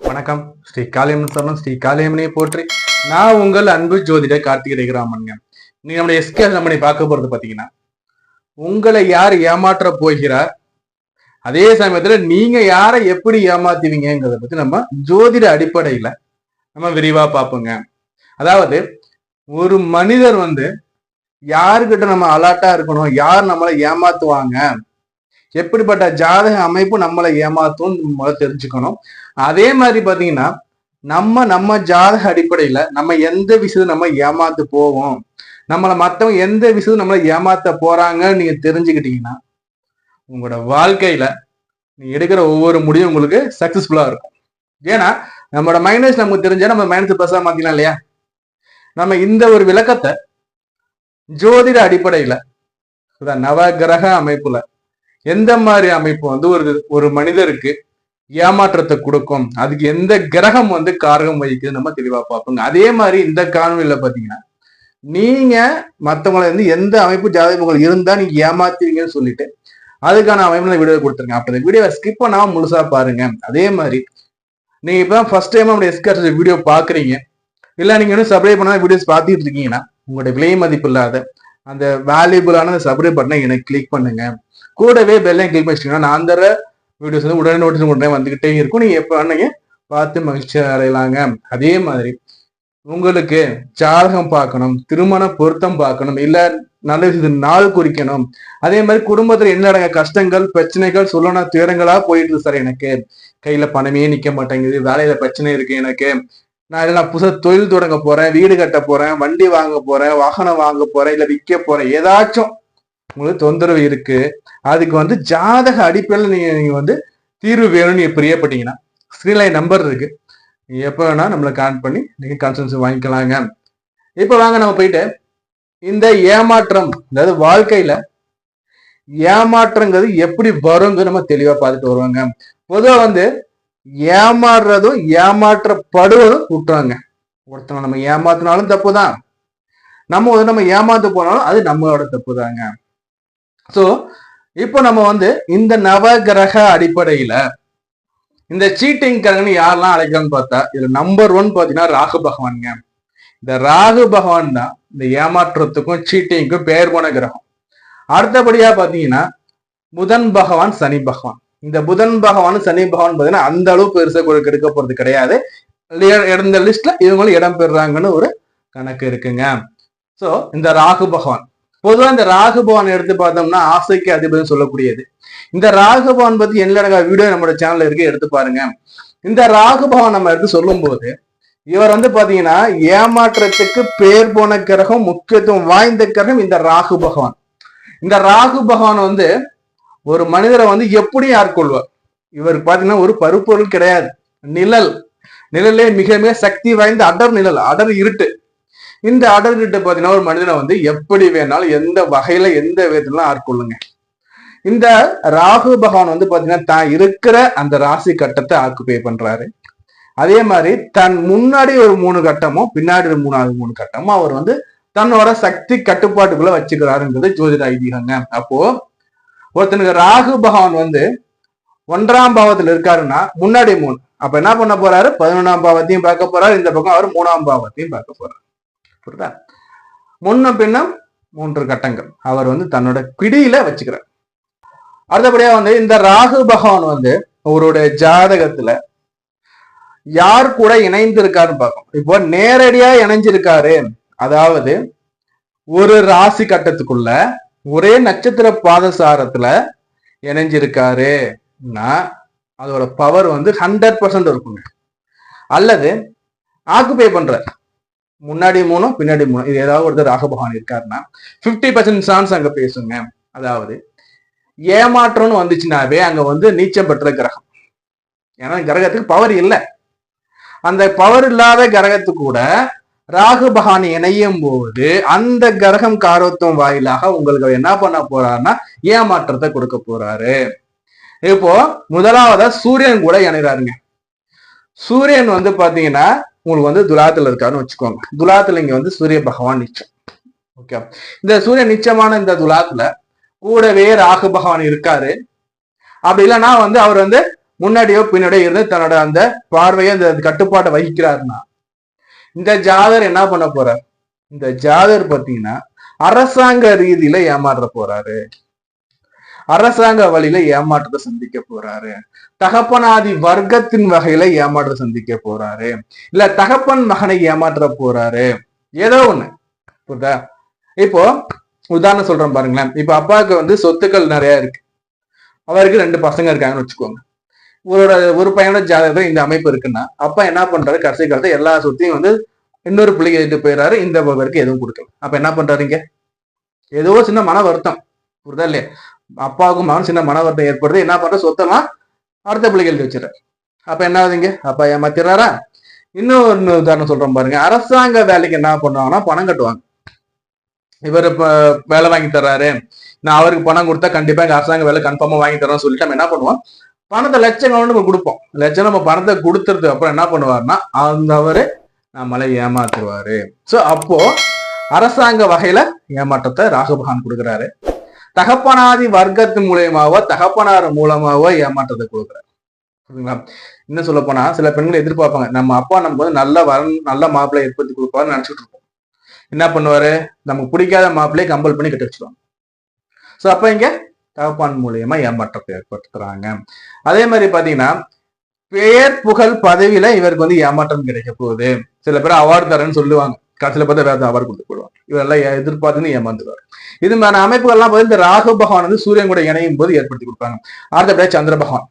வணக்கம். ஸ்ரீ காளியம்மன் சரணம் ஸ்ரீ காளியம்மனை போற்றி. நான் உங்கள் அன்பு ஜோதிட கார்த்திகை ராமன்ங்க நீ நம்முடைய எஸ்கே நம்மளை பார்க்க போறது பாத்தீங்கன்னா உங்களை யார் ஏமாற்ற போகிறார்? அதே சமயத்துல நீங்க யாரை எப்படி ஏமாத்துவீங்கிறத பத்தி நம்ம ஜோதிட அடிப்படையில நம்ம விரிவா பார்ப்போங்க. அதாவது ஒரு மனிதர் வந்து யாருக்கிட்ட நம்ம அலர்ட்டா இருக்கணும் யார் நம்மளை ஏமாத்துவாங்க? எப்படிப்பட்ட ஜாதக அமைப்பு நம்மளை ஏமாத்தும் முதல்ல தெரிஞ்சுக்கணும். அதே மாதிரி பாத்தீங்கன்னா நம்ம நம்ம ஜாதக அடிப்படையில நம்ம எந்த விஷயத்தை நம்ம ஏமாத்து போவோம்? நம்மளை மத்தவங்க எந்த விஷயத்தை நம்மளை ஏமாத்த போறாங்கன்னு நீங்க தெரிஞ்சுக்கிட்டீங்கன்னா உங்களோட வாழ்க்கையில நீங்க எடுக்கிற ஒவ்வொரு முடிவும் உங்களுக்கு சக்சஸ்ஃபுல்லா இருக்கும். ஏன்னா நம்மளோட மைனஸ் நமக்கு தெரிஞ்சா நம்ம மைனஸ் பெருசா மாத்திக்கலாம் இல்லையா? நம்ம இந்த ஒரு விளக்கத்தை ஜோதிட அடிப்படையில அதான் நவகிரக அமைப்புல எந்த மாதிரி அமைப்பு வந்து ஒரு ஒரு மனிதருக்கு ஏமாற்றத்தை கொடுக்கும்? அதுக்கு எந்த கிரகம் வந்து காரகம் வகிக்குது நம்ம தெளிவா பார்ப்போங்க. அதே மாதிரி இந்த காணொலியில பாத்தீங்கன்னா நீங்க மற்றவங்களை வந்து எந்த அமைப்பு ஜாதகங்கள் இருந்தா நீங்க ஏமாத்துவீங்கன்னு சொல்லிட்டு அதுக்கான அமைப்புல வீடியோ கொடுத்துருங்க. அப்ப இந்த வீடியோவை ஸ்கிப் பண்ணாம முழுசா பாருங்க. அதே மாதிரி நீங்க இப்பதான் ஃபர்ஸ்ட் டைம் அப்படி எஸ்கர் வீடியோ பாக்குறீங்க இல்ல நீங்க இன்னும் சப்ஸ்கிரைப் பண்ணாத வீடியோஸ் பார்த்துட்டு இருக்கீங்கன்னா உங்களுடைய விலை மதிப்பு இல்லாத அந்த வேல்யூபிளான அந்த சப்ஸ்கிரைப் பட்டனை எனக்கு கிளிக் பண்ணுங்க. கூடவே பெல்லையும் கிளிக் பண்ணிட்டீங்கன்னா நான் தர வீடியோஸ் வந்து உடனே நோட்டீஸ் உடனே வந்துகிட்டே இருக்கும். நீங்க எப்ப வேணாங்க பார்த்து மகிழ்ச்சி அடையலாங்க. அதே மாதிரி உங்களுக்கு ஜாதகம் பார்க்கணும் திருமண பொருத்தம் பார்க்கணும் இல்ல நல்ல விஷயத்துக்கு நாள் குறிக்கணும். அதே மாதிரி குடும்பத்துல என்னடங்க கஷ்டங்கள் பிரச்சனைகள் சொல்லணும் துயரங்களா போயிட்டு சார் எனக்கு. கையில பணமே நிக்க மாட்டேங்குது வேலையில பிரச்சனை இருக்கு எனக்கு. நான் இல்ல நான் புதுசா தொழில் தொடங்க போறேன் வீடு கட்ட போறேன் வண்டி வாங்க போறேன் வாகனம் வாங்க போறேன் இல்ல விற்க போறேன். ஏதாச்சும் உங்களுக்கு தொந்தரவு இருக்கு. அதுக்கு வந்து ஜாதக அடிப்படையில் நீங்க நீங்க வந்து தீர்வு வேணும்னு நீங்க பிரியப்பட்டீங்கன்னா ஸ்கிரீன்ல நம்பர் இருக்கு. நீங்க எப்போ வேணா நம்மளை கான்ட் பண்ணி நீங்க கன்சல்ஸ் வாங்கிக்கலாங்க. இப்போ வாங்க நம்ம போயிட்டு இந்த ஏமாற்றம் அதாவது வாழ்க்கையில ஏமாற்றங்கிறது எப்படி வருங்கிறது நம்ம தெளிவா பார்த்துட்டு வருவாங்க. பொதுவாக வந்து ஏமாறுறதும் ஏமாற்றப்படுவதும் குற்றங்க ஒருத்தனை நம்ம ஏமாத்தினாலும் தப்பு தான் நம்ம வந்து நம்ம ஏமாந்து போனாலும் அது நம்மளோட தப்பு தாங்க ஸோ இப்போ நம்ம வந்து இந்த நவகிரக அடிப்படையில இந்த சீட்டிங் கரங்கன்னு யாரெல்லாம் அழைக்கிறான்னு பார்த்தா இதுல நம்பர் ஒன் பாத்தீங்கன்னா ராகு பகவான்ங்க. இந்த ராகு பகவான் தான் இந்த ஏமாற்றத்துக்கும் சீட்டிங்க்கும் பெயர் போன கிரகம். அடுத்தபடியா பாத்தீங்கன்னா புதன் பகவான் சனி பகவான். இந்த புதன் பகவான் சனி பகவான் பாத்தீங்கன்னா அந்த அளவு பெருசா கொடுக்க எடுக்க போறது கிடையாது. இந்த லிஸ்ட்ல இவங்களும் இடம் பெறுறாங்கன்னு ஒரு கணக்கு இருக்குங்க. சோ இந்த ராகு பகவான். பொதுவா இந்த ராகுபவான் எடுத்து பார்த்தோம்னா ஆசைக்கு அதிபதி சொல்லக்கூடியது. இந்த ராகுபவான் பத்தி என்னடா வீடியோ நம்மளோட சேனல்ல இருக்கு எடுத்து பாருங்க. இந்த ராகுபவான் நம்ம எடுத்து சொல்லும் போது இவர் வந்து பாத்தீங்கன்னா ஏமாற்றத்துக்கு பேர் போன கிரகம் முக்கியத்துவம் வாய்ந்த கிரகம் இந்த ராகு பகவான் இந்த ராகு பகவான் வந்து ஒரு மனிதரை வந்து எப்படி ஆட்கொள்வார் இவருக்கு பாத்தீங்கன்னா ஒரு பருப்பொருள் கிடையாது. நிழல். நிழலே மிக மிக சக்தி வாய்ந்த அடர் நிழல் அடர் இருட்டு. இந்த அடல்கிட்ட பாத்தீங்கன்னா ஒரு மனிதனை வந்து எப்படி வேணாலும் எந்த வகையில எந்த விதத்துல ஆட்கொள்ளுங்க. இந்த ராகு பகவான் வந்து பாத்தீங்கன்னா தான் இருக்கிற அந்த ராசி கட்டத்தை ஆக்குபை பண்றாரு. அதே மாதிரி தன் முன்னாடி ஒரு மூணு கட்டமும் பின்னாடி ஒரு மூணாவது மூணு கட்டமும் அவர் வந்து தன்னோட சக்தி கட்டுப்பாட்டுக்குள்ள வச்சுக்கிறாருங்கிறது ஜோதிட ஐதீகங்க. அப்போ ஒருத்தனுக்கு ராகு பகவான் வந்து ஒன்றாம் பாவத்துல இருக்காருன்னா முன்னாடி மூணு. அப்ப என்ன பண்ண போறாரு? பதினொன்றாம் பாவத்தையும் பார்க்க போறாரு. இந்த பக்கம் அவர் மூணாம் பாவத்தையும் பார்க்க போறாரு. புரியுதா? முன்ன பின்னம் மூன்று கட்டங்கள். அவர் வந்து தன்னோட பிடியில வச்சுக்கிறார். அடுத்தபடியா வந்து இந்த ராகு பகவான் வந்து அவருடைய ஜாதகத்துல யார் கூட இணைந்து இருக்காருன்னு இப்போ நேரடியா இணைஞ்சிருக்காரு. அதாவது ஒரு ராசி கட்டத்துக்குள்ள ஒரே நட்சத்திர பாதசாரத்துல இணைஞ்சிருக்காருன்னா அதோட பவர் வந்து ஹண்ட்ரட் பர்சன்ட் இருக்குங்க. அல்லது ஆக்குபை பண்றார். முன்னாடி மூணும் பின்னாடி மூணும். இது ஏதாவது ஒருத்தர் ராகபகவான் இருக்காருன்னா ஃபிஃப்டி பர்சன்ட் சான்ஸ் அங்க பேசுங்க. அதாவது ஏமாற்றம்னு வந்துச்சுனாவே அங்க வந்து நீச்சம் பெற்ற கிரகம். ஏன்னா கிரகத்துக்கு பவர் இல்லை. அந்த பவர் இல்லாத கிரகத்து கூட ராகு பகவான் இணையும் போது அந்த கிரகம் காரத்துவம் வாயிலாக உங்களுக்கு அவர் என்ன பண்ண போறாருன்னா ஏமாற்றத்தை கொடுக்க போறாரு. இப்போ முதலாவதா சூரியன் கூட இணைறாருங்க. சூரியன் வந்து பாத்தீங்கன்னா உங்களுக்கு வந்து துலாத்துல இருக்காருன்னு வச்சுக்கோங்க. துலாத்துல இங்க வந்து சூரிய பகவான் நிச்சயம். ஓகே இந்த சூரியன் நிச்சயமான இந்த துலாத்துல கூடவே ராகு பகவான் இருக்காரு. அப்படி இல்லைன்னா வந்து அவர் வந்து முன்னாடியோ பின்னாடியோ இருந்து தன்னோட அந்த பார்வையை அந்த கட்டுப்பாட்டை வகிக்கிறாருன்னா இந்த ஜாதர் என்ன பண்ண போறார்? இந்த ஜாதர் பாத்தீங்கன்னா அரசாங்க ரீதியில ஏமாற்ற போறாரு. அரசாங்க வழியில ஏமாற்றத்தை சந்திக்க போறாரு. தகப்பனாதி வர்க்கத்தின் வகையில ஏமாற்ற சந்திக்க போறாரு. இல்ல தகப்பன் மகனை ஏமாற்ற போறாரு. ஏதோ ஒண்ணு. புரியுதா? இப்போ உதாரணம் சொல்றேன் பாருங்களேன். இப்ப அப்பாவுக்கு வந்து சொத்துக்கள் நிறைய இருக்கு. அவருக்கு ரெண்டு பசங்க இருக்காங்கன்னு வச்சுக்கோங்க. ஒரு ஒரு பையனோட ஜாதகத்துல இந்த அமைப்பு இருக்குன்னா அப்பா என்ன பண்றாரு? கடைசி காலத்துல எல்லா சொத்தையும் வந்து இன்னொரு பிள்ளைக்கு எடுத்து போயிடுறாரு. இந்த பேருக்கு எதுவும் கொடுக்கல. அப்ப என்ன பண்றாருங்க ஏதோ சின்ன மன வருத்தம். புரிதா இல்லையா? அப்பாவுக்கும் மகன் சின்ன மனவரத்தை ஏற்படுது. என்ன பண்ற சொத்தெல்லாம் அடுத்த பிள்ளைகள் எழுதி வச்சிடறாரு அப்ப என்ன ஆகுதுங்க அப்பா ஏமாத்திடுறாரா? இன்னொரு உதாரணம் சொல்றோம் பாருங்க. அரசாங்க வேலைக்கு என்ன பண்ணுவாங்கன்னா பணம் கட்டுவாங்க. இவர் இப்போ வேலை வாங்கி தர்றாரு. நான் அவருக்கு பணம் கொடுத்தா கண்டிப்பா எங்க அரசாங்க வேலை கன்ஃபார்மா வாங்கி தரோம்னு சொல்லிட்டு நம்ம என்ன பண்ணுவோம்? பணத்தை லட்சம் நம்ம கொடுப்போம். லட்சம் நம்ம பணத்தை கொடுத்துறதுக்கு அப்புறம் என்ன பண்ணுவாருன்னா அந்த அவரு நம்மளை ஏமாத்துருவாரு சோ அப்போ அரசாங்க வகையில ஏமாற்றத்தை ராகபகான் கொடுக்குறாரு. தகப்பனாதி வர்க்கத்து மூலியமாவோ தகப்பனார் மூலமாவோ ஏமாற்றத்தை கொடுக்குறாரு. ஓகேங்களா இன்னும் சொல்ல போனா சில பெண்கள் எதிர்பார்ப்பாங்க நம்ம அப்பா நமக்கு வந்து நல்ல வரன் நல்ல மாப்பிள்ளை ஏற்படுத்தி கொடுப்பாருன்னு நினைச்சிட்டு இருப்போம். என்ன பண்ணுவாரு? நமக்கு பிடிக்காத மாப்பிள்ளையை கம்பல் பண்ணி கட்டி வச்சிருவாங்க. ஸோ அப்ப இங்க தகப்பான் மூலியமா ஏமாற்றத்தை ஏற்படுத்துறாங்க. அதே மாதிரி பாத்தீங்கன்னா பெயர் புகழ் பதவியில இவருக்கு வந்து ஏமாற்றம் கிடைக்க போகுது. சில பேர் அவார்டு தரேன்னு சொல்லுவாங்க. கடைசியில் பார்த்தா வேற அவர் கொடுத்து போடுவார். இவரெல்லாம் எதிர்பார்த்துன்னு ஏமாந்துருவாரு. இது மாதிரி அமைப்புகள்லாம் பார்த்து இந்த ராகு பகவான் வந்து சூரியன் கூட இணையும் போது ஏற்படுத்தி கொடுப்பாங்க. அடுத்தபடியா சந்திர பகவான்.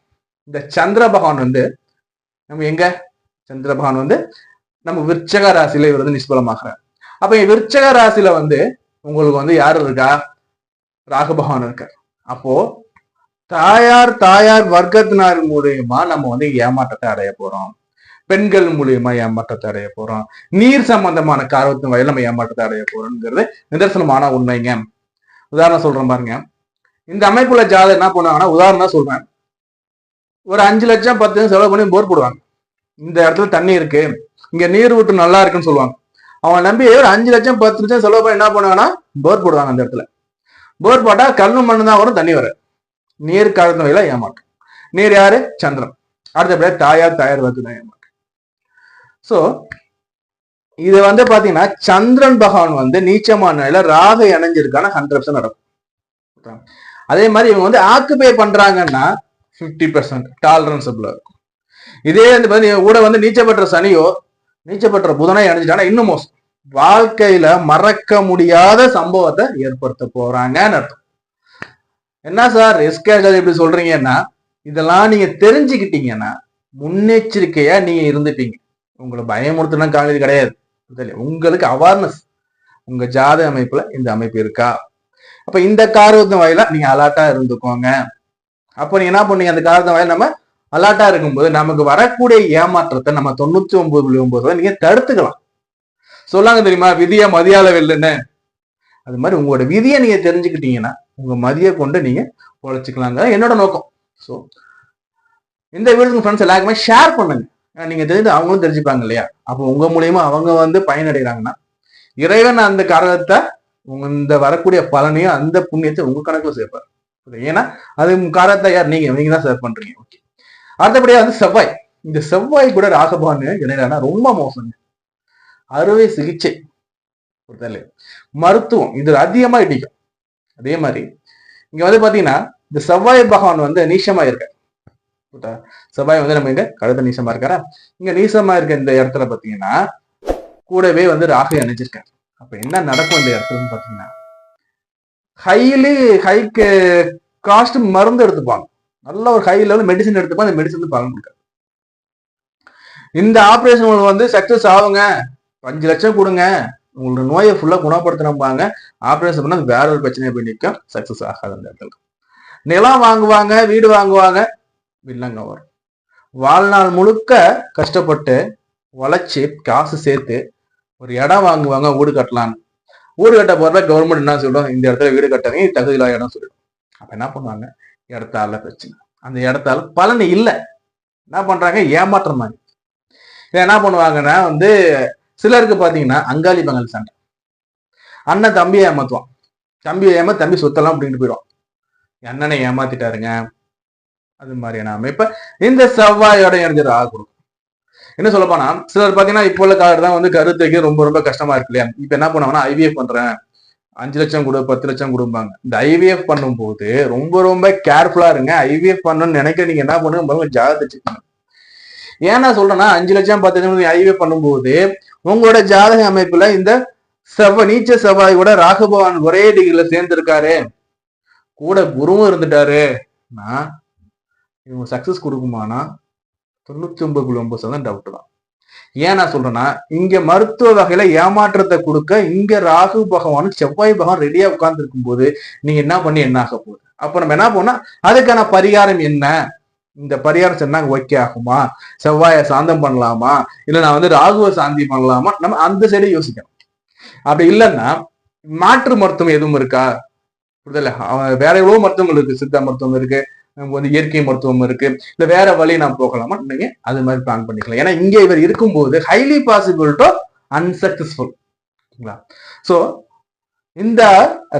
இந்த சந்திர பகவான் வந்து நம்ம எங்க? சந்திர பகவான் வந்து நம்ம விருச்சக ராசியில இவர் வந்து நிஷ்பலமாகிறார். அப்ப விருச்சக ராசியில வந்து உங்களுக்கு வந்து யாரு இருக்கா? ராகு பகவான் இருக்கார். அப்போ தாயார் தாயார் வர்க்கத்தினார் மூலியமா நம்ம வந்து ஏமாற்றத்தை அடைய போறோம். பெண்கள் மூலியமா ஏமாற்றத்தை அடைய போறோம். நீர் சம்பந்தமான காரணத்தின் வகையில் நம்ம ஏமாற்றத்தை அடைய போறோம்ங்கிறது நிதர்சனமான உண்மைங்க. உதாரணம் சொல்றேன் பாருங்க. இந்த அமைப்புல ஜாதகம் என்ன பண்ணுவாங்கன்னா உதாரணம் தான் சொல்றேன். ஒரு அஞ்சு லட்சம் பத்து லட்சம் செலவு பண்ணி போர் போடுவாங்க. இந்த இடத்துல தண்ணி இருக்கு. இங்க நீர் விட்டு நல்லா இருக்குன்னு சொல்லுவாங்க. அவன் நம்பி ஒரு அஞ்சு லட்சம் பத்து லட்சம் செலவு பண்ணி என்ன பண்ணுவாங்கன்னா போர் போடுவாங்க அந்த இடத்துல. போர் போட்டா கல்லு மண்ணு தான் வரும் தண்ணி வர நீர் காரண வகையில ஏமாற்றம். நீர் யாரு? சந்திரன். அடுத்தபடியா தாயார் தாயார் வந்து தான் ஏமாற்றம். சோ இது வந்து பாத்தீங்கன்னா சந்திரன் பகவான் வந்து நீச்சமான நிலையில ராக இணைஞ்சிருக்கான ஹண்ட்ரட் பர்சன்ட் நடக்கும். அதே மாதிரி இவங்க வந்து ஆக்குபை பண்றாங்கன்னா ஃபிஃப்டி பர்சன்ட் டாலரன்சபிளா இருக்கும். இதே வந்து பாத்தீங்கன்னா கூட வந்து நீச்சல் சனியோ நீச்சல் பெற்ற புதனை இணைஞ்சிட்டாங்கன்னா இன்னும் மோசம். வாழ்க்கையில மறக்க முடியாத சம்பவத்தை ஏற்படுத்த போறாங்கன்னு அர்த்தம். என்ன சார் எஸ்கேஜர் இப்படி சொல்றீங்கன்னா இதெல்லாம் நீங்க தெரிஞ்சுக்கிட்டீங்கன்னா முன்னெச்சரிக்கையா நீங்க இருந்துட்டீங்க. உங்களை பயமுறுத்தினா காலேஜ் கிடையாது. உங்களுக்கு அவேர்னஸ் உங்க ஜாத அமைப்புல இந்த அமைப்பு இருக்கா? அப்ப இந்த காரணத்தின் வாயில நீங்க அலர்ட்டா இருந்துக்கோங்க. அப்ப நீங்க என்ன பண்ணீங்க? அந்த காரணத்தின் வாயில நம்ம அலர்ட்டா இருக்கும்போது நமக்கு வரக்கூடிய ஏமாற்றத்தை நம்ம தொண்ணூத்தி ஒன்பது புள்ளி ஒன்பது நீங்க தடுத்துக்கலாம். சொல்லாங்க தெரியுமா? விதிய மதியால வெல்லுன்னு அது மாதிரி உங்களோட விதியை நீங்க தெரிஞ்சுக்கிட்டீங்கன்னா உங்க மதியை கொண்டு நீங்க உழைச்சிக்கலாங்க என்னோட நோக்கம். ஸோ இந்த வீடியோ ஃப்ரெண்ட்ஸ் எல்லாருக்குமே ஷேர் பண்ணுங்க. நீங்க தெரிஞ்சு அவங்களும் தெரிஞ்சுப்பாங்க இல்லையா? அப்போ உங்க மூலியமா அவங்க வந்து பயனடைகிறாங்கன்னா இறைவன் அந்த காரணத்தை உங்க இந்த வரக்கூடிய பலனையும் அந்த புண்ணியத்தை உங்க கணக்குல சேர்ப்பார். ஏன்னா அது காரணத்தை யார்? நீங்க நீங்க தான் சேர் பண்றீங்க. ஓகே அடுத்தபடியா வந்து செவ்வாய். இந்த செவ்வாய் கூட ராகபான்னு இணையனா ரொம்ப மோசங்க. அறுவை சிகிச்சை. மருத்துவம். இது அதிகமா இடிக்கும். அதே மாதிரி இங்க வந்து பாத்தீங்கன்னா இந்த செவ்வாய் பகவான் வந்து நீசமா இருக்கார் செவ்வாய் வந்து நம்ம இங்க கழுத நீசமா இருக்காரா? இங்க நீசமா இருக்க இந்த இடத்துல பாத்தீங்கன்னா கூடவே வந்து ராகு அணைஞ்சிருக்காரு அப்ப என்ன நடக்கும் இந்த இடத்துலன்னு பாத்தீங்கன்னா ஹைலி ஹைக்கு காஸ்ட் மருந்து எடுத்துப்பாங்க. நல்ல ஒரு ஹை லெவல் மெடிசன் எடுத்துப்பாங்க அந்த மெடிசன் பலன் கொடுக்காது. இந்த ஆபரேஷன் வந்து சக்சஸ் ஆகுங்க. அஞ்சு லட்சம் கொடுங்க. உங்களோட நோயை ஃபுல்லா குணப்படுத்தணும்பாங்க. ஆபரேஷன் பண்ணா வேற ஒரு பிரச்சனையை போய் நிற்கும் சக்சஸ் ஆகாது அந்த இடத்துல. நிலம் வாங்குவாங்க வீடு வாங்குவாங்க. வில்லங்க வரும் வாழ்நாள் முழுக்க கஷ்டப்பட்டு உழைச்சி காசு சேர்த்து ஒரு இடம் வாங்குவாங்க வீடு கட்டலான்னு. வீடு கட்ட போறத கவர்மெண்ட் என்ன சொல்லும்? இந்த இடத்துல வீடு கட்டவே தகுதியில்லா இடம் சொல்லிடும். அப்ப என்ன பண்ணுவாங்க? இடத்தால பிரச்சனை. அந்த இடத்தால பலன் இல்லை. என்ன பண்றாங்க? ஏமாற்றம் மாதிரி. இதை என்ன பண்ணுவாங்கன்னா வந்து சிலருக்கு பாத்தீங்கன்னா அங்காளி பங்காளி சண்டை. அண்ணன் தம்பியை ஏமாத்துவான். தம்பியை ஏமா தம்பி சொத்தெல்லாம் அப்படின்ட்டு போயிடும் அண்ணனை ஏமாத்திட்டாருங்க. அது மாதிரியான அமைப்பை இந்த செவ்வாயோட இணைஞ்சு ராகு கொடுக்கும். என்ன சொல்ல போனா சிலர் பாத்தீங்கன்னா இப்போ உள்ள காலர் தான் வந்து கருத்துக்கு ரொம்ப ரொம்ப கஷ்டமா இருக்கு இல்லையா? இப்ப என்ன பண்ணுவாங்கன்னா ஐவிஎஃப் பண்றேன். அஞ்சு லட்சம் கொடு பத்து லட்சம் கொடுப்பாங்க இந்த ஐவிஎஃப் பண்ணும்போது ரொம்ப ரொம்ப கேர்ஃபுல்லா இருங்க. ஐவிஎஃப் பண்ணணும்னு நினைக்க நீங்க என்ன பண்ணுங்க முதல்ல ஜாதகத்தை check பண்ணுங்க ஏன் நான் சொல்றேன்னா அஞ்சு லட்சம் பத்து லட்சம் ஐவிஎஃப் பண்ணும்போது உங்களோட ஜாதக அமைப்புல இந்த செவ்வாய் நீச்ச செவ்வாய் கூட ராகபவான் ஒரே டிகிரில சேர்ந்திருக்காரு. கூட குருவும் இருந்துட்டாரு. நான் இவங்க சக்ஸஸ் கொடுக்குமானா? தொண்ணூத்தி ஒன்பது புள்ளி ஒன்பது சதவீதம் டவுட் தான். ஏன் நான் சொல்றேன்னா இங்க மருத்துவ வகையில ஏமாற்றத்தை கொடுக்க இங்க ராகு பகவானும் செவ்வாய் பகவான் ரெடியா உட்கார்ந்து இருக்கும்போது நீங்க என்ன பண்ணி என்ன ஆக போகுது? அப்ப நம்ம என்ன பண்ணா அதுக்கான பரிகாரம் என்ன? இந்த பரிகாரம் சொன்னாங்க ஓகே ஆகுமா? செவ்வாயை சாந்தம் பண்ணலாமா? இல்ல நான் வந்து ராகுவை சாந்தி பண்ணலாமா? நம்ம அந்த சைடு யோசிக்கணும். அப்படி இல்லைன்னா மாற்று மருத்துவம் எதுவும் இருக்கா? புரிதல வேற எவ்வளவு மருத்துவங்கள் இருக்கு. சித்தா மருத்துவம் இருக்கு. நமக்கு வந்து இயற்கை மருத்துவம் இருக்கு. இல்ல வேற வழி நான் போகலாமா? நீங்க அது மாதிரி பிளான் பண்ணிக்கலாம். ஏன்னா இங்க இவர் இருக்கும்போது highly possible to unsuccessful so இந்த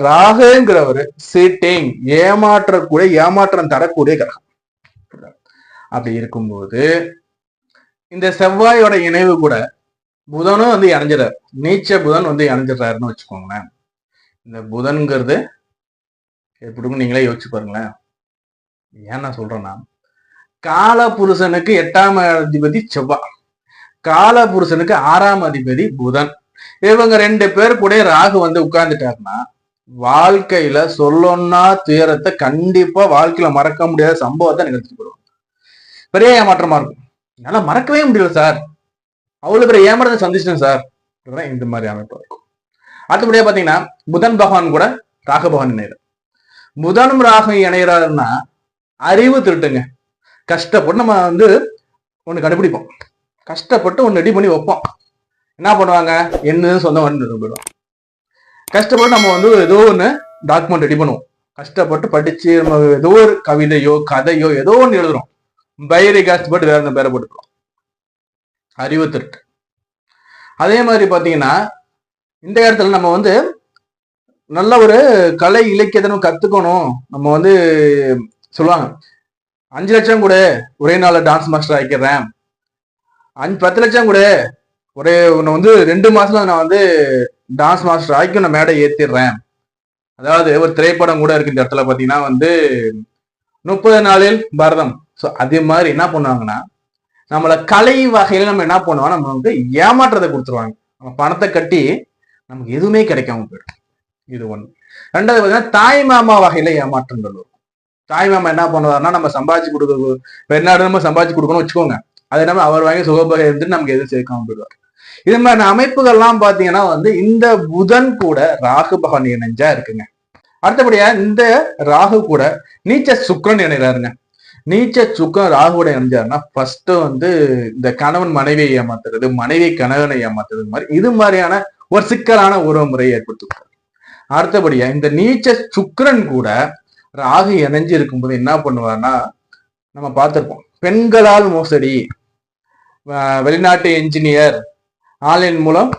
ராகுங்கிறவர் சிட்டிங் ஏமாற்றக்கூடிய ஏமாற்றம் தரக்கூடிய கிரகம். அப்படி இருக்கும்போது இந்த செவ்வாயோட இணைவு கூட புதனும் வந்து இணைஞ்சிடார் நீச்ச புதன் வந்து இணைஞ்சிடறாருன்னு வச்சுக்கோங்களேன். இந்த புதன்கிறது எப்படின்னு நீங்களே யோசிச்சு பாருங்களேன். ஏன் நான் சொல்றேன்னா கால புருஷனுக்கு எட்டாம் அதிபதி செவ்வாய் கால புருஷனுக்கு ஆறாம் அதிபதி புதன். இவங்க ரெண்டு பேர் கூட ராகு வந்து உட்கார்ந்துட்டாருன்னா வாழ்க்கையில சொல்லொன்னா துயரத்தை கண்டிப்பா வாழ்க்கையில மறக்க முடியாத சம்பவத்தை நிகழ்த்தி போடுவாங்க பெரிய ஏமாற்றமா இருக்கும். என்னால மறக்கவே முடியல சார் அவ்வளவு பெரிய ஏமாற்றத்தை சந்திச்சிட்டேன் சார் இந்த மாதிரி அமைப்பு இருக்கும் அடுத்தபடியா பாத்தீங்கன்னா புதன் பகவான் கூட ராக பகவான் இணையிறார். புதனும் ராகு இணையிறாருன்னா அறிவு திருட்டுங்க. கஷ்டப்பட்டு நம்ம வந்து ஒன்று கண்டுபிடிப்போம். கஷ்டப்பட்டு ஒன்று ரெடி பண்ணி வைப்போம். என்ன பண்ணுவாங்க? என்னன்னு சொந்த வந்து போயிடும் கஷ்டப்பட்டு நம்ம வந்து ஏதோ ஒன்று டாக்குமெண்ட் ரெடி பண்ணுவோம். கஷ்டப்பட்டு படிச்சு நம்ம ஏதோ ஒரு கவிதையோ கதையோ ஏதோ ஒன்று எழுதுறோம். பயிரை கஷ்டப்பட்டு வேற பேரை போட்டுக்கிறோம். அறிவு திருட்டு. அதே மாதிரி பார்த்தீங்கன்னா இந்த இடத்துல நம்ம வந்து நல்ல ஒரு கலை இலக்கியத்தை நம்ம கத்துக்கணும். நம்ம வந்து சொல்லுவாங்க. அஞ்சு லட்சம் கூட ஒரே நாளில் டான்ஸ் மாஸ்டர் ஆக்கிடுறேன். அஞ்சு பத்து லட்சம் கூட ஒரே உன்னை வந்து ரெண்டு மாசத்துல நான் வந்து டான்ஸ் மாஸ்டர் ஆக்கி நான் மேடை ஏத்திடுறேன். அதாவது ஒரு திரைப்படம் கூட இருக்கு இந்த இடத்துல பாத்தீங்கன்னா வந்து முப்பது நாளில் பரதம். ஸோ அதே மாதிரி என்ன பண்ணுவாங்கன்னா நம்மள கலை வகையில நம்ம என்ன பண்ணுவோம்? நம்ம வந்து ஏமாற்றத்தை கொடுத்துருவாங்க. நம்ம பணத்தை கட்டி நமக்கு எதுவுமே கிடைக்காம போயிடும். இது ஒண்ணு. ரெண்டாவது பார்த்தீங்கன்னா தாய் மாமா வகையில ஏமாற்றங்கள் இருக்கும் தாய் மாமா என்ன பண்ணுவாருன்னா நம்ம சம்பாதிச்சு கொடுக்க வெளிநாடு நம்ம சம்பாதிச்சு கொடுக்கணும்னு வச்சுக்கோங்க. அது நம்ம அவர் வாங்கி சுகபகை இருந்துட்டு நமக்கு எதுவும் சேர்க்காம போயிடுவார். இது மாதிரி அமைப்புகள்லாம் பாத்தீங்கன்னா வந்து இந்த புதன் கூட ராகு பகவான் இணைஞ்சா இருக்குங்க. அடுத்தபடியா இந்த ராகு கூட நீச்ச சுக்கரன் இணைகிறாருங்க. நீச்ச சுக்கரன் ராகுவோட இணைஞ்சாருன்னா ஃபர்ஸ்ட் வந்து இந்த கணவன் மனைவியை ஏமாத்துறது மனைவி கணவனை ஏமாத்துறது மாதிரி இது மாதிரியான ஒரு சிக்கலான உறவு முறையை ஏற்படுத்துவார் அடுத்தபடியா இந்த நீச்ச சுக்கரன் கூட ராகு இணைஞ்சு இருக்கும்போது என்ன பண்ணுவார்னா நம்ம பார்த்துருப்போம். பெண்களால் மோசடி. வெளிநாட்டு என்ஜினியர் ஆன்லைன் மூலம்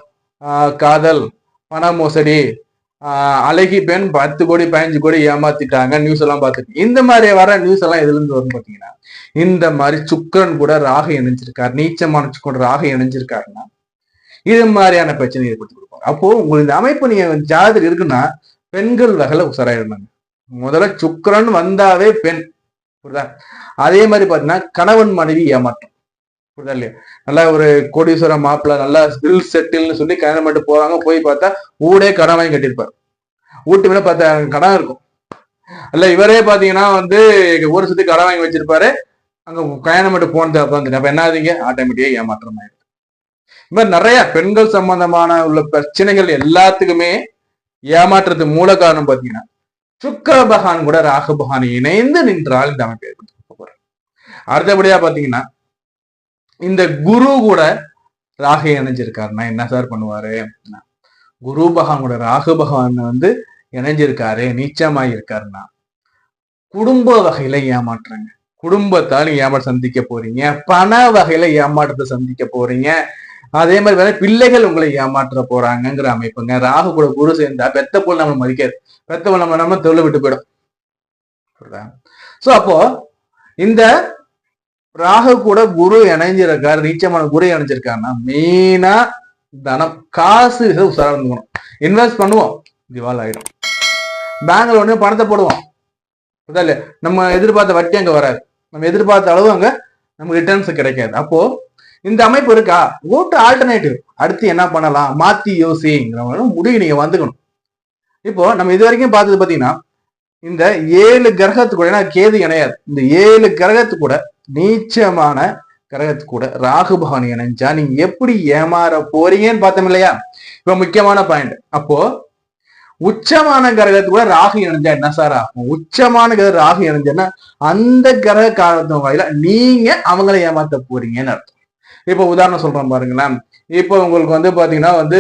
காதல் பண மோசடி அழகி பெண் பத்து கோடி பதினஞ்சு கோடி ஏமாத்திட்டாங்க நியூஸ் எல்லாம் பார்த்துருக்கேன் இந்த மாதிரி வர நியூஸ் எல்லாம் எதுல இருந்து வரும் பாத்தீங்கன்னா இந்த மாதிரி சுக்கரன் கூட ராகு இணைஞ்சிருக்காரு. நீச்சமான சுக்கரன் ராகு இணைஞ்சிருக்காருன்னா இது மாதிரியான பிரச்சனை ஏற்படுத்தி கொடுப்பாங்க அப்போ உங்களுக்கு இந்த அமைப்பு நீங்க ஜாதகம் இருக்குன்னா பெண்கள் வகையில உசராயிருந்தாங்க முதல்ல சுக்கரன் வந்தாவே பெண். புரியுதா? அதே மாதிரி பாத்தீங்கன்னா கணவன் மனைவி ஏமாற்றம். புரியுதா இல்லையா? நல்லா ஒரு கோடீஸ்வரம் மாப்பிள்ள நல்லா ஸ்டில் செட்டில்னு சொல்லி கல்யாணம் பண்ணிட்டு போறாங்க. போய் பார்த்தா ஊடே கடன் வாங்கி கட்டியிருப்பாரு. வீட்டு மேல பார்த்தா கடன் இருக்கும். அல்ல இவரே பாத்தீங்கன்னா வந்து ஊரை சுத்தி கடன் வாங்கி வச்சிருப்பாரு. அங்க கல்யாணம் மட்டும் போனது அப்ப அப்ப என்ன ஆகுதுங்க? ஆட்டோமேட்டிக்கா ஏமாற்றம் ஆயிடுது. இந்த மாதிரி நிறைய பெண்கள் சம்பந்தமான உள்ள பிரச்சனைகள் எல்லாத்துக்குமே ஏமாற்றுறது மூல காரணம் பாத்தீங்கன்னா சுக்கர பகவான் கூட ராகு பகவான் இணைந்து நின்றால் இந்த அமைப்பு ஏற்படுத்த போறார் அடுத்தபடியா பாத்தீங்கன்னா இந்த குரு கூட ராகு இணைஞ்சிருக்காருன்னா என்ன சார் பண்ணுவாரு அப்படின்னா, குரு பகவான் கூட ராகு பகவான் வந்து இணைஞ்சிருக்காரு நீச்சமாய் இருக்காருன்னா குடும்ப வகையில ஏமாற்றுறாங்க குடும்பத்தால் ஏமாற்ற சந்திக்க போறீங்க பண வகையில ஏமாற்றத்தை சந்திக்க போறீங்க அதே மாதிரி வேற பிள்ளைகள் உங்களை ஏமாற்ற போறாங்கங்கிற அமைப்புங்க. ராகு கூட குரு சேர்ந்தா பெத்த போல் நம்ம மதிக்காது. பெத்த போல் நம்ம நம்ம தொழில் விட்டு போயிடும். சோ அப்போ இந்த ராகு கூட குரு இணைஞ்சிருக்காரு நீச்சமான குரு இணைஞ்சிருக்காருன்னா மெயினா தனம் காசு இதை உசாரா இருந்துக்கணும். இன்வெஸ்ட் பண்ணுவோம் திவால் ஆயிடும். பேங்க்ல ஒண்ணு பணத்தை போடுவோம். இல்லையா? நம்ம எதிர்பார்த்த வட்டி அங்க வராது. நம்ம எதிர்பார்த்த அளவு அங்க நமக்கு ரிட்டர்ன்ஸ் கிடைக்காது. அப்போ இந்த அமைப்பு இருக்கா? ஓட்டு ஆல்டர்னேட்டிவ் அடுத்து என்ன பண்ணலாம்? மாத்தி யோசிங்கிற முடிவு நீங்க வந்துக்கணும். இப்போ நம்ம இது வரைக்கும் பார்த்தது பாத்தீங்கன்னா இந்த ஏழு கிரகத்து கூட ஏன்னா கேது இணையாது. இந்த ஏழு கிரகத்து கூட நீச்சமான கிரகத்து கூட ராகு பகவான் இணைஞ்சா நீங்க எப்படி ஏமாற போறீங்கன்னு பார்த்தோம் இல்லையா? இப்ப முக்கியமான பாயிண்ட் அப்போ உச்சமான கிரகத்து கூட ராகு இணைஞ்சா என்ன சார் ஆகும் உச்சமான கிரக ராகு இணைஞ்சா அந்த கிரக காலத்து வாயில நீங்க அவங்கள ஏமாத்த போறீங்கன்னு அர்த்தம். இப்போ உதாரணம் சொல்றேன் பாருங்களேன். இப்போ உங்களுக்கு வந்து பாத்தீங்கன்னா வந்து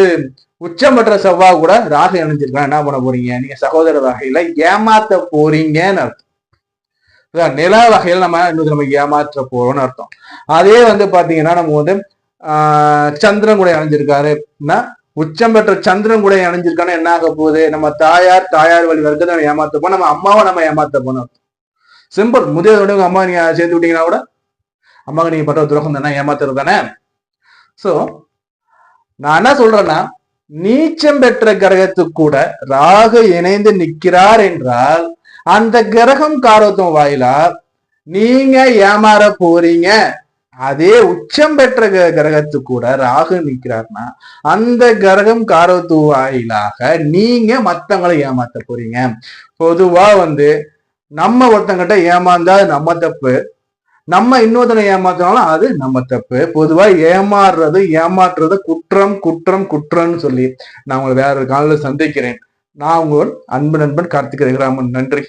உச்சம் பெற்ற செவ்வாய் கூட ராகு இணைஞ்சிருக்கா? என்ன பண்ண போறீங்க? நீங்க சகோதர வகையில ஏமாத்த போறீங்கன்னு அர்த்தம். நிலா நில நம்ம இன்னும் நம்ம ஏமாற்ற போறோம்னு அர்த்தம். அதே வந்து பாத்தீங்கன்னா நம்ம வந்து ஆஹ் சந்திரன் கூட இணைஞ்சிருக்காருன்னா உச்சம் பெற்ற சந்திரன் கூட இணைஞ்சிருக்கான்னா என்ன ஆக போகுது? நம்ம தாயார் தாயார் வழி வர்க்கத்தை நம்ம ஏமாத்த நம்ம அம்மாவை நம்ம ஏமாத்த போனோம் சிம்பிள் முதியோட உங்க அம்மா நீங்க சேர்த்து விட்டீங்கன்னா கூட அம்மாவுக்கு நீங்க பண்ற துரோகம் தானே? ஏமாத்துறது தானே? சோ நான் என்ன சொல்றேன்னா நீச்சம் பெற்ற கிரகத்துக்கூட கூட ராகு இணைந்து நிற்கிறார் என்றால் அந்த கிரகம் காரத்துவம் வாயிலா நீங்க ஏமாற போறீங்க. அதே உச்சம் பெற்ற க- கூட ராகு நிற்கிறார்னா அந்த கிரகம் காரத்து வாயிலாக நீங்க மத்தவங்களை ஏமாத்த போறீங்க. பொதுவா வந்து நம்ம ஒருத்தங்கிட்ட ஏமாந்தா நம்ம தப்பு நம்ம இன்னொருத்தனை ஏமாத்தினாலும் அது நம்ம தப்பு. பொதுவா ஏமாறுறது ஏமாற்றுறது குற்றம் குற்றம் குற்றம்னு சொல்லி நான் உங்களை வேற ஒரு காலையில் சந்திக்கிறேன். நான் உங்கள் அன்பு நண்பன் கார்த்திக் ரகுராமன். நன்றி.